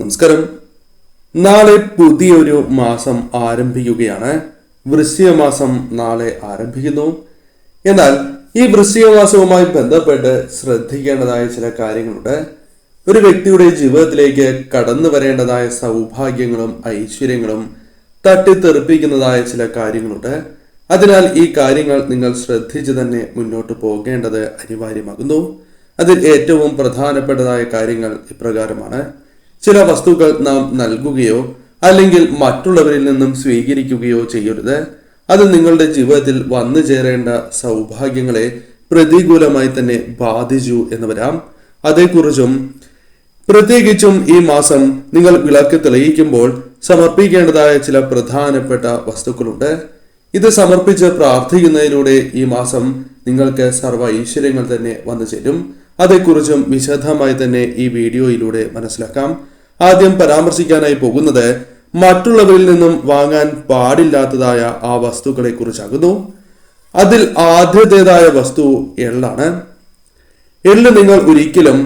നമസ്കാരം. നാളെ പുതിയൊരു മാസം ആരംഭിക്കുകയാണ്. വൃശ്ചികമാസം നാളെ ആരംഭിക്കുന്നു. എന്നാൽ ഈ വൃശ്ചികമാസവുമായി ബന്ധപ്പെട്ട് ശ്രദ്ധിക്കേണ്ടതായ ചില കാര്യങ്ങളുണ്ട്. ഒരു വ്യക്തിയുടെ ജീവിതത്തിലേക്ക് കടന്നു വരേണ്ടതായ സൗഭാഗ്യങ്ങളും ഐശ്വര്യങ്ങളും തട്ടിത്തെറിപ്പിക്കുന്നതായ ചില കാര്യങ്ങളുണ്ട്. അതിനാൽ ഈ കാര്യങ്ങൾ നിങ്ങൾ ശ്രദ്ധിച്ച് തന്നെ മുന്നോട്ട് പോകേണ്ടത് അനിവാര്യമാകുന്നു. അതിൽ ഏറ്റവും പ്രധാനപ്പെട്ടതായ കാര്യങ്ങൾ ഇപ്രകാരമാണ്. ചില വസ്തുക്കൾ നാം നൽകുകയോ അല്ലെങ്കിൽ മറ്റുള്ളവരിൽ നിന്നും സ്വീകരിക്കുകയോ ചെയ്യരുത്. അത് നിങ്ങളുടെ ജീവിതത്തിൽ വന്നു ചേരേണ്ട സൗഭാഗ്യങ്ങളെ പ്രതികൂലമായി തന്നെ ബാധിച്ചു എന്ന് വരാം. അതേക്കുറിച്ചും പ്രത്യേകിച്ചും ഈ മാസം നിങ്ങൾ വിളക്ക് തെളിയിക്കുമ്പോൾ സമർപ്പിക്കേണ്ടതായ ചില പ്രധാനപ്പെട്ട വസ്തുക്കളുണ്ട്. ഇത് സമർപ്പിച്ച് പ്രാർത്ഥിക്കുന്നതിലൂടെ ഈ മാസം നിങ്ങൾക്ക് സർവ ഐശ്വര്യങ്ങൾ തന്നെ വന്നു ചേരും. അതേക്കുറിച്ചും വിശദമായി തന്നെ ഈ വീഡിയോയിലൂടെ മനസ്സിലാക്കാം. ആദ്യം പരാമർശിക്കാനായി പോകുന്നത് മറ്റുള്ളവരിൽ നിന്നും വാങ്ങാൻ പാടില്ലാത്തതായ ആ വസ്തുക്കളെ കുറിച്ചാകുന്നു അതിൽ ആദ്യത്തേതായ വസ്തു എള്ളാണ്. എള്ള് നിങ്ങൾ ഒരിക്കലും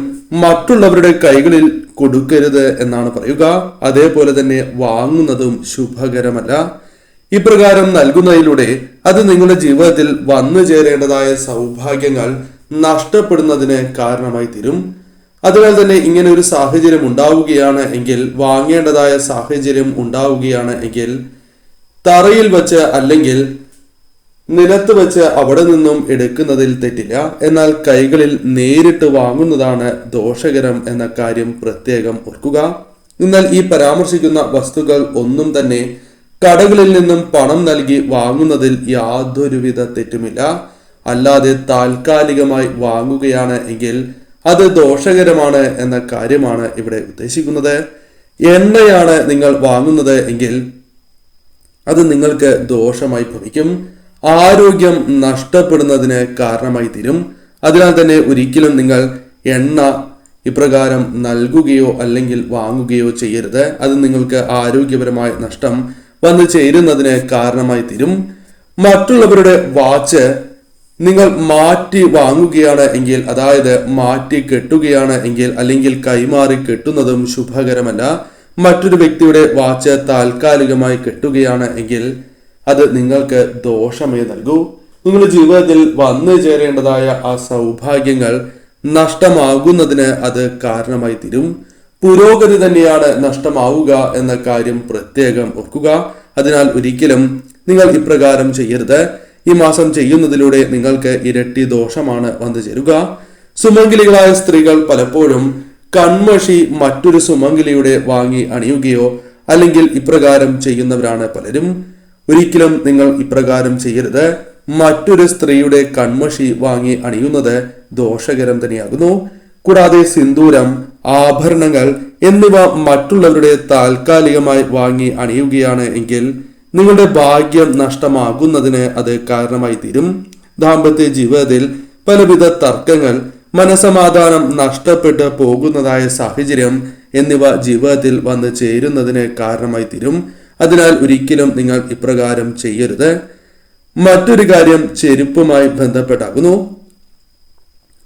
മറ്റുള്ളവരുടെ കൈകളിൽ കൊടുക്കരുത് എന്നാണ് പറയുക. അതേപോലെ തന്നെ വാങ്ങുന്നതും ശുഭകരമല്ല. ഇപ്രകാരം നൽകുന്നതിലൂടെ അത് നിങ്ങളുടെ ജീവിതത്തിൽ വന്നു ചേരേണ്ടതായ സൗഭാഗ്യങ്ങൾ നഷ്ടപ്പെടുന്നതിന് കാരണമായി തീരും. അതിനാൽ തന്നെ ഇങ്ങനെ ഒരു സാഹചര്യം ഉണ്ടാവുകയാണ് എങ്കിൽ വാങ്ങേണ്ടതായ സാഹചര്യം ഉണ്ടാവുകയാണ് എങ്കിൽ തറയിൽ വച്ച് അല്ലെങ്കിൽ നിലത്ത് വച്ച് അവിടെ നിന്നും എടുക്കുന്നതിൽ തെറ്റില്ല. എന്നാൽ കൈകളിൽ നേരിട്ട് വാങ്ങുന്നതാണ് ദോഷകരം എന്ന കാര്യം പ്രത്യേകം ഓർക്കുക. എന്നാൽ ഈ പരാമർശിക്കുന്ന വസ്തുക്കൾ ഒന്നും തന്നെ കടകളിൽ നിന്നും പണം നൽകി വാങ്ങുന്നതിൽ യാതൊരുവിധ തെറ്റുമില്ല. അല്ലാതെ താൽക്കാലികമായി വാങ്ങുകയാണ് എങ്കിൽ അത് ദോഷകരമാണ് എന്ന കാര്യമാണ് ഇവിടെ ഉദ്ദേശിക്കുന്നത്. എണ്ണയാണ് നിങ്ങൾ വാങ്ങുന്നത് എങ്കിൽ അത് നിങ്ങൾക്ക് ദോഷമായി ഭവിക്കും. ആരോഗ്യം നഷ്ടപ്പെടുന്നതിന് കാരണമായി തീരും. അതിനാൽ തന്നെ ഒരിക്കലും നിങ്ങൾ എണ്ണ ഇപ്രകാരം നൽകുകയോ അല്ലെങ്കിൽ വാങ്ങുകയോ ചെയ്യരുത്. അത് നിങ്ങൾക്ക് ആരോഗ്യപരമായ നഷ്ടം വന്നു ചേരുന്നതിന് കാരണമായി തീരും. മറ്റുള്ളവരുടെ വാച്ച് നിങ്ങൾ മാറ്റി വാങ്ങുകയാണ് എങ്കിൽ അതായത് മാറ്റി കെട്ടുകയാണ് എങ്കിൽ അല്ലെങ്കിൽ കൈമാറി കെട്ടുന്നതും ശുഭകരമല്ല. മറ്റൊരു വ്യക്തിയുടെ വാച്ച് താൽക്കാലികമായി കെട്ടുകയാണ് എങ്കിൽ അത് നിങ്ങൾക്ക് ദോഷമേ നൽകൂ. നിങ്ങളുടെ ജീവിതത്തിൽ വന്നു ചേരേണ്ടതായ ആ സൗഭാഗ്യങ്ങൾ നഷ്ടമാകുന്നതിന് അത് കാരണമായി തീരും. പുരോഗതി തന്നെയാണ് നഷ്ടമാവുക എന്ന കാര്യം പ്രത്യേകം ഓർക്കുക. അതിനാൽ ഒരിക്കലും നിങ്ങൾ ഇപ്രകാരം ചെയ്യരുത്. ഈ മാസം ചെയ്യുന്നതിലൂടെ നിങ്ങൾക്ക് ഇരട്ടി ദോഷമാണ് വന്നു ചേരുക. സുമംഗിലികളായ സ്ത്രീകൾ പലപ്പോഴും കൺമഷി മറ്റൊരു സുമംഗിലിയുടെ വാങ്ങി അണിയുകയോ അല്ലെങ്കിൽ ഇപ്രകാരം ചെയ്യുന്നവരാണ് പലരും. ഒരിക്കലും നിങ്ങൾ ഇപ്രകാരം ചെയ്യരുത്. മറ്റൊരു സ്ത്രീയുടെ കൺമഷി വാങ്ങി അണിയുന്നത് ദോഷകരം തന്നെയാകുന്നു. കൂടാതെ സിന്ദൂരം ആഭരണങ്ങൾ എന്നിവ മറ്റുള്ളവരുടെ താൽക്കാലികമായി വാങ്ങി അണിയുകയാണ് എങ്കിൽ നിങ്ങളുടെ ഭാഗ്യം നഷ്ടമാകുന്നതിന് അത് കാരണമായി തീരും. ദാമ്പത്യ ജീവിതത്തിൽ പലവിധ തർക്കങ്ങൾ മനസമാധാനം നഷ്ടപ്പെട്ട് പോകുന്നതായ സാഹചര്യം എന്നിവ ജീവിതത്തിൽ വന്ന് ചേരുന്നതിന് കാരണമായി തീരും. അതിനാൽ ഒരിക്കലും നിങ്ങൾ ഇപ്രകാരം ചെയ്യരുത്. മറ്റൊരു കാര്യം ചെരുപ്പുമായി ബന്ധപ്പെട്ടാകുന്നു.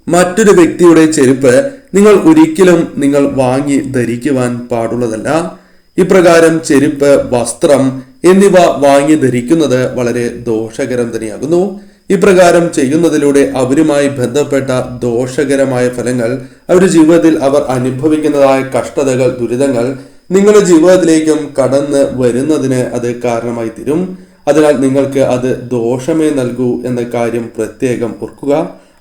മറ്റൊരു വ്യക്തിയുടെ ചെരുപ്പ് നിങ്ങൾ ഒരിക്കലും നിങ്ങൾ വാങ്ങി ധരിക്കുവാൻ പാടുള്ളതല്ല. ഇപ്രകാരം ചെരുപ്പ് വസ്ത്രം എന്നിവ വാങ്ങി ധരിക്കുന്നത് വളരെ ദോഷകരം തന്നെയാകുന്നു. ഇപ്രകാരം ചെയ്യുന്നതിലൂടെ അവരുമായി ബന്ധപ്പെട്ട ദോഷകരമായ ഫലങ്ങൾ അവരുടെ ജീവിതത്തിൽ അവർ അനുഭവിക്കുന്നതായ കഷ്ടതകൾ ദുരിതങ്ങൾ നിങ്ങളുടെ ജീവിതത്തിലേക്കും കടന്ന് വരുന്നതിന് അത് കാരണമായി തീരും. അതിനാൽ നിങ്ങൾക്ക് അത് ദോഷമേ നൽകൂ എന്ന കാര്യം പ്രത്യേകം ഓർക്കുക.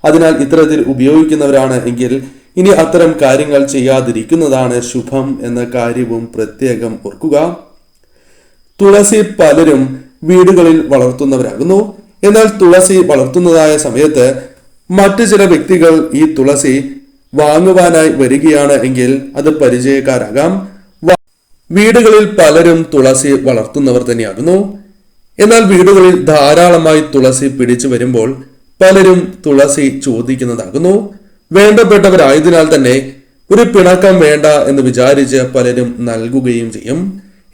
അതിനാൽ ഇത്തരത്തിൽ ഉപയോഗിക്കുന്നവരാണ് എങ്കിൽ ഇനി അത്തരം കാര്യങ്ങൾ ചെയ്യാതിരിക്കുന്നതാണ് ശുഭം എന്ന കാര്യവും പ്രത്യേകം ഓർക്കുക. തുളസി പലരും വീടുകളിൽ വളർത്തുന്നവരാകുന്നു. എന്നാൽ തുളസി വളർത്തുന്നതായ സമയത്ത് മറ്റു ചില വ്യക്തികൾ ഈ തുളസി വാങ്ങുവാനായി വരികയാണ് എങ്കിൽ അത് പരിചയക്കാരാകാം. വീടുകളിൽ പലരും തുളസി വളർത്തുന്നവർ തന്നെയാകുന്നു. എന്നാൽ വീടുകളിൽ ധാരാളമായി തുളസി പിടിച്ചു വരുമ്പോൾ പലരും തുളസി ചോദിക്കുന്നതാകുന്നു. വേണ്ടപ്പെട്ടവരായതിനാൽ തന്നെ ഒരു പിണക്കം വേണ്ട എന്ന് വിചാരിച്ച് പലരും നൽകുകയും ചെയ്യും.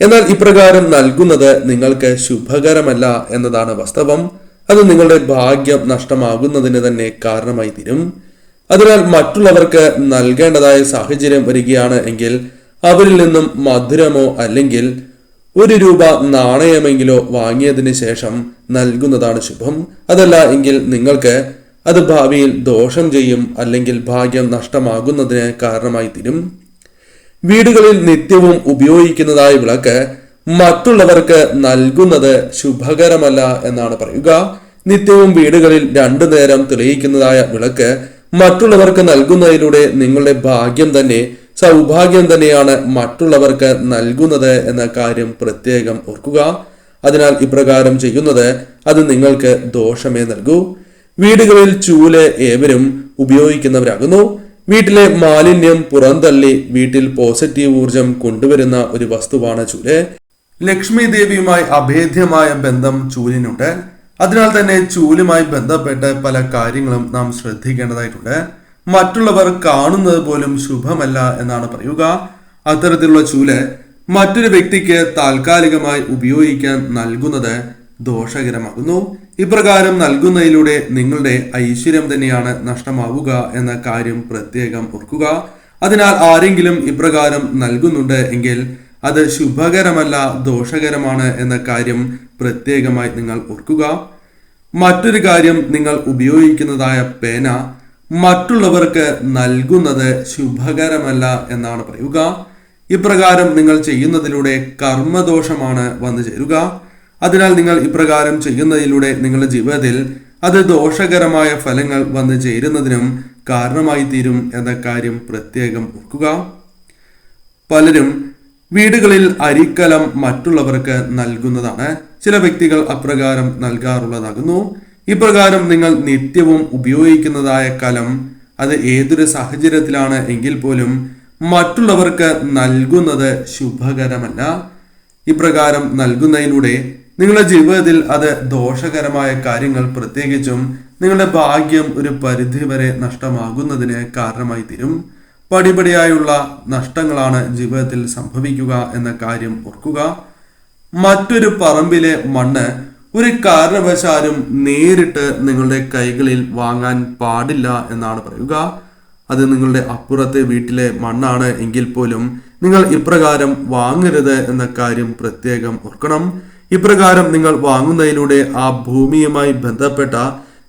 എന്നാൽ ഇപ്രകാരം നൽകുന്നത് നിങ്ങൾക്ക് ശുഭകരമല്ല എന്നതാണ് വാസ്തവം. അത് നിങ്ങളുടെ ഭാഗ്യം നഷ്ടമാകുന്നതിന് തന്നെ കാരണമായി തീരും. അതിനാൽ മറ്റുള്ളവർക്ക് നൽകേണ്ടതായ സാഹചര്യം വരികയാണ് എങ്കിൽ അവരിൽ നിന്നും മധുരമോ അല്ലെങ്കിൽ ഒരു രൂപ നാണയമെങ്കിലോ വാങ്ങിയതിന് ശേഷം നൽകുന്നതാണ് ശുഭം. അതല്ല എങ്കിൽ നിങ്ങൾക്ക് അത് ഭാവിയിൽ ദോഷം ചെയ്യും അല്ലെങ്കിൽ ഭാഗ്യം നഷ്ടമാകുന്നതിന് കാരണമായി തീരും. വീടുകളിൽ നിത്യവും ഉപയോഗിക്കുന്നതായ വിളക്ക് മറ്റുള്ളവർക്ക് നൽകുന്നത് ശുഭകരമല്ല എന്നാണ് പറയുക. നിത്യവും വീടുകളിൽ രണ്ടു നേരം തെളിയിക്കുന്നതായ വിളക്ക് മറ്റുള്ളവർക്ക് നൽകുന്നതിലൂടെ നിങ്ങളുടെ ഭാഗ്യം തന്നെ സൗഭാഗ്യം തന്നെയാണ് മറ്റുള്ളവർക്ക് നൽകുന്നത് എന്ന കാര്യം പ്രത്യേകം ഓർക്കുക. അതിനാൽ ഇപ്രകാരം ചെയ്യുന്നത് അത് നിങ്ങൾക്ക് ദോഷമേ നൽകൂ. വീടുകളിൽ ചൂൽ ഏവരും ഉപയോഗിക്കുന്നവരാകുന്നു. വീട്ടിലെ മാലിന്യം പുറന്തള്ളി വീട്ടിൽ പോസിറ്റീവ് ഊർജം കൊണ്ടുവരുന്ന ഒരു വസ്തുവാണ് ചൂൽ. ലക്ഷ്മി ദേവിയുമായി അഭേദ്യമായ ബന്ധം ചൂലിനുണ്ട്. അതിനാൽ തന്നെ ചൂലുമായി ബന്ധപ്പെട്ട് പല കാര്യങ്ങളും നാം ശ്രദ്ധിക്കേണ്ടതായിട്ടുണ്ട്. മറ്റുള്ളവർ കാണുന്നത് പോലും ശുഭമല്ല എന്നാണ് പറയുക. അത്തരത്തിലുള്ള ചൂൽ മറ്റൊരു വ്യക്തിക്ക് താൽക്കാലികമായി ഉപയോഗിക്കാൻ നൽകുന്നത് ദോഷകരമാകുന്നു. ഇപ്രകാരം നൽകുന്നതിലൂടെ നിങ്ങളുടെ ഐശ്വര്യം തന്നെയാണ് നഷ്ടമാവുക എന്ന കാര്യം പ്രത്യേകം ഓർക്കുക. അതിനാൽ ആരെങ്കിലും ഇപ്രകാരം നൽകുന്നുണ്ട് എങ്കിൽ അത് ശുഭകരമല്ല ദോഷകരമാണ് എന്ന കാര്യം പ്രത്യേകമായി നിങ്ങൾ ഓർക്കുക. മറ്റൊരു കാര്യം നിങ്ങൾ ഉപയോഗിക്കുന്നതായ പേന മറ്റുള്ളവർക്ക് നൽകുന്നത് ശുഭകരമല്ല എന്നാണ് പറയുക. ഇപ്രകാരം നിങ്ങൾ ചെയ്യുന്നതിലൂടെ കർമ്മദോഷമാണ് വന്നു ചേരുക. അതിനാൽ നിങ്ങൾ ഇപ്രകാരം ചെയ്യുന്നതിലൂടെ നിങ്ങളുടെ ജീവിതത്തിൽ അത് ദോഷകരമായ ഫലങ്ങൾ വന്നു ചേരുന്നതിനും കാരണമായി തീരും എന്ന കാര്യം പ്രത്യേകം ഓർക്കുക. പലരും വീടുകളിൽ അരിക്കലം മറ്റുള്ളവർക്ക് നൽകുന്നതാണ്. ചില വ്യക്തികൾ അപ്രകാരം നൽകാറുള്ളതാകുന്നു. ഇപ്രകാരം നിങ്ങൾ നിത്യവും ഉപയോഗിക്കുന്നതായ കലം അത് ഏതൊരു സാഹചര്യത്തിലാണ് എങ്കിൽ പോലും മറ്റുള്ളവർക്ക് നൽകുന്നത് ശുഭകരമല്ല. ഇപ്രകാരം നൽകുന്നതിലൂടെ നിങ്ങളുടെ ജീവിതത്തിൽ അത് ദോഷകരമായ കാര്യങ്ങൾ പ്രത്യേകിച്ചും നിങ്ങളുടെ ഭാഗ്യം ഒരു പരിധി വരെ നഷ്ടമാകുന്നതിന് കാരണമായി തീരും. പടിപടിയായുള്ള നഷ്ടങ്ങളാണ് ജീവിതത്തിൽ സംഭവിക്കുക എന്ന കാര്യം ഓർക്കുക. മറ്റൊരു പറമ്പിലെ മണ്ണ് ഒരു കാരണവശാലും നേരിട്ട് നിങ്ങളുടെ കൈകളിൽ വാങ്ങാൻ പാടില്ല എന്നാണ് പറയുക. അത് നിങ്ങളുടെ അപ്പുറത്തെ വീട്ടിലെ മണ്ണാണ് എങ്കിൽ പോലും നിങ്ങൾ ഇപ്രകാരം വാങ്ങരുത് എന്ന കാര്യം പ്രത്യേകം ഓർക്കണം. ഇപ്രകാരം നിങ്ങൾ വാങ്ങുന്നതിലൂടെ ആ ഭൂമിയുമായി ബന്ധപ്പെട്ട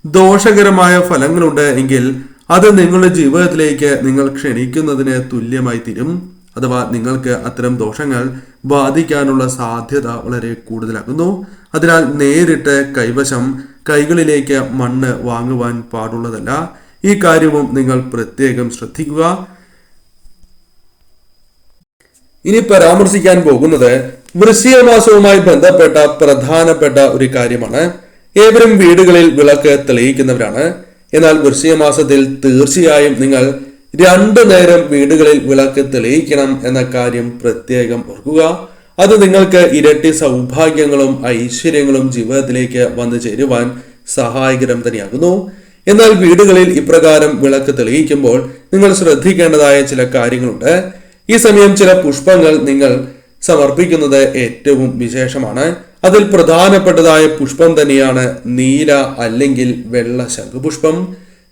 ദോഷകരമായ ഫലങ്ങളുണ്ട് എങ്കിൽ അത് നിങ്ങളുടെ ജീവിതത്തിലേക്ക് നിങ്ങൾ ക്ഷണിക്കുന്നതിന് തുല്യമായി തീരും. അഥവാ നിങ്ങൾക്ക് അത്തരം ദോഷങ്ങൾ ബാധിക്കാനുള്ള സാധ്യത വളരെ കൂടുതലാകുന്നു. അതിനാൽ നേരിട്ട് കൈവശം കൈകളിലേക്ക് മണ്ണ് വാങ്ങുവാൻ പാടുള്ളതല്ല. ഈ കാര്യവും നിങ്ങൾ പ്രത്യേകം ശ്രദ്ധിക്കുക. ഇനി പരാമർശിക്കാൻ പോകുന്നത് വൃശ്ചികമാസവുമായി ബന്ധപ്പെട്ട പ്രധാനപ്പെട്ട ഒരു കാര്യമാണ്. ഏവരും വീടുകളിൽ വിളക്ക് തെളിയിക്കുന്നവരാണ്. എന്നാൽ വൃശ്ചികമാസത്തിൽ തീർച്ചയായും നിങ്ങൾ രണ്ടു നേരം വീടുകളിൽ വിളക്ക് തെളിയിക്കണം എന്ന കാര്യം പ്രത്യേകം ഓർക്കുക. അത് നിങ്ങൾക്ക് ഇരട്ടി സൗഭാഗ്യങ്ങളും ഐശ്വര്യങ്ങളും ജീവിതത്തിലേക്ക് വന്നു ചേരുവാൻ സഹായകരം തന്നെയാകുന്നു. എന്നാൽ വീടുകളിൽ ഇപ്രകാരം വിളക്ക് തെളിയിക്കുമ്പോൾ നിങ്ങൾ ശ്രദ്ധിക്കേണ്ടതായ ചില കാര്യങ്ങളുണ്ട്. ഈ സമയം ചില പുഷ്പങ്ങൾ നിങ്ങൾ സമർപ്പിക്കുന്നത് ഏറ്റവും വിശേഷമാണ്. അതിൽ പ്രധാനപ്പെട്ടതായ പുഷ്പം തന്നെയാണ് നീല അല്ലെങ്കിൽ വെള്ള ശംഖുപുഷ്പം.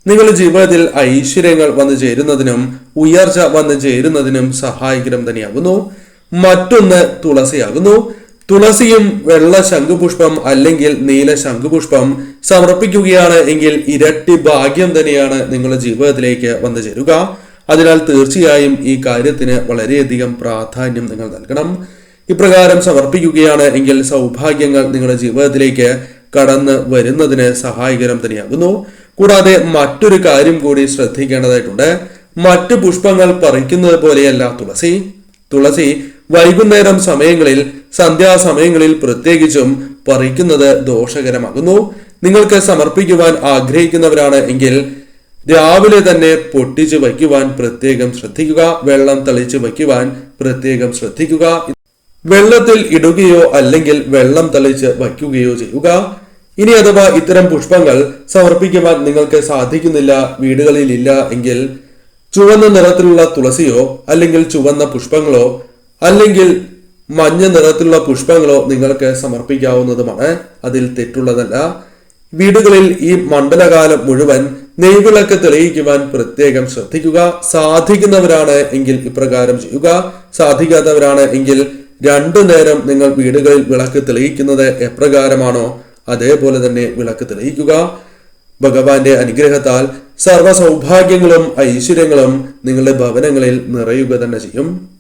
നിങ്ങളുടെ ജീവിതത്തിൽ ഐശ്വര്യങ്ങൾ വന്നു ചേരുന്നതിനും ഉയർച്ച വന്നു ചേരുന്നതിനും സഹായകരം തന്നെയാകുന്നു മറ്റൊന്ന് തുളസിയാകുന്നു. തുളസിയും വെള്ള ശംഖുപുഷ്പം അല്ലെങ്കിൽ നീല ശംഖുപുഷ്പം സമർപ്പിക്കുകയാണ് എങ്കിൽ ഇരട്ടി ഭാഗ്യം തന്നെയാണ് നിങ്ങളുടെ ജീവിതത്തിലേക്ക് വന്നു ചേരുക. അതിനാൽ തീർച്ചയായും ഈ കാര്യത്തിന് വളരെയധികം പ്രാധാന്യം നിങ്ങൾ നൽകണം. ഇപ്രകാരം സമർപ്പിക്കുകയാണ് എങ്കിൽ സൗഭാഗ്യങ്ങൾ നിങ്ങളുടെ ജീവിതത്തിലേക്ക് കടന്ന് വരുന്നതിന് സഹായകരം തന്നെയാകുന്നു. കൂടാതെ മറ്റൊരു കാര്യം കൂടി ശ്രദ്ധിക്കേണ്ടതായിട്ടുണ്ട്. മറ്റു പുഷ്പങ്ങൾ പറിക്കുന്നത് പോലെയല്ല തുളസി. തുളസി വൈകുന്നേരം സമയങ്ങളിൽ സന്ധ്യാസമയങ്ങളിൽ പ്രത്യേകിച്ചും പറിക്കുന്നത് ദോഷകരമാകുന്നു. നിങ്ങൾക്ക് സമർപ്പിക്കുവാൻ ആഗ്രഹിക്കുന്നവരാണ് എങ്കിൽ രാവിലെ തന്നെ പൊട്ടിച്ചു വയ്ക്കുവാൻ പ്രത്യേകം ശ്രദ്ധിക്കുക വെള്ളം തളിച്ചു വയ്ക്കുവാൻ പ്രത്യേകം ശ്രദ്ധിക്കുക. വെള്ളത്തിൽ ഇടുകയോ അല്ലെങ്കിൽ വെള്ളം തളിച്ച് വയ്ക്കുകയോ ചെയ്യുക. ഇനി അഥവാ ഇത്തരം പുഷ്പങ്ങൾ സമർപ്പിക്കുവാൻ നിങ്ങൾക്ക് സാധിക്കുന്നില്ല വീടുകളിൽ ഇല്ല എങ്കിൽ ചുവന്ന നിറത്തിലുള്ള തുളസിയോ അല്ലെങ്കിൽ ചുവന്ന പുഷ്പങ്ങളോ അല്ലെങ്കിൽ മഞ്ഞ നിറത്തിലുള്ള പുഷ്പങ്ങളോ നിങ്ങൾക്ക് സമർപ്പിക്കാവുന്നതുമാണ്. അതിൽ തെറ്റുള്ളതല്ല. വീടുകളിൽ ഈ മണ്ഡലകാലം മുഴുവൻ നെയ്വിളക്ക് തെളിയിക്കുവാൻ പ്രത്യേകം ശ്രദ്ധിക്കുക. സാധിക്കുന്നവരാണ് എങ്കിൽ ഇപ്രകാരം ചെയ്യുക. സാധിക്കാത്തവരാണ് എങ്കിൽ രണ്ടു നേരം നിങ്ങൾ വീടുകളിൽ വിളക്ക് തെളിയിക്കുന്നത് എപ്രകാരമാണോ അതേപോലെ തന്നെ വിളക്ക് തെളിയിക്കുക. ഭഗവാന്റെ അനുഗ്രഹത്താൽ സർവ സൗഭാഗ്യങ്ങളും ഐശ്വര്യങ്ങളും നിങ്ങളുടെ ഭവനങ്ങളിൽ നിറയുക തന്നെ ചെയ്യും.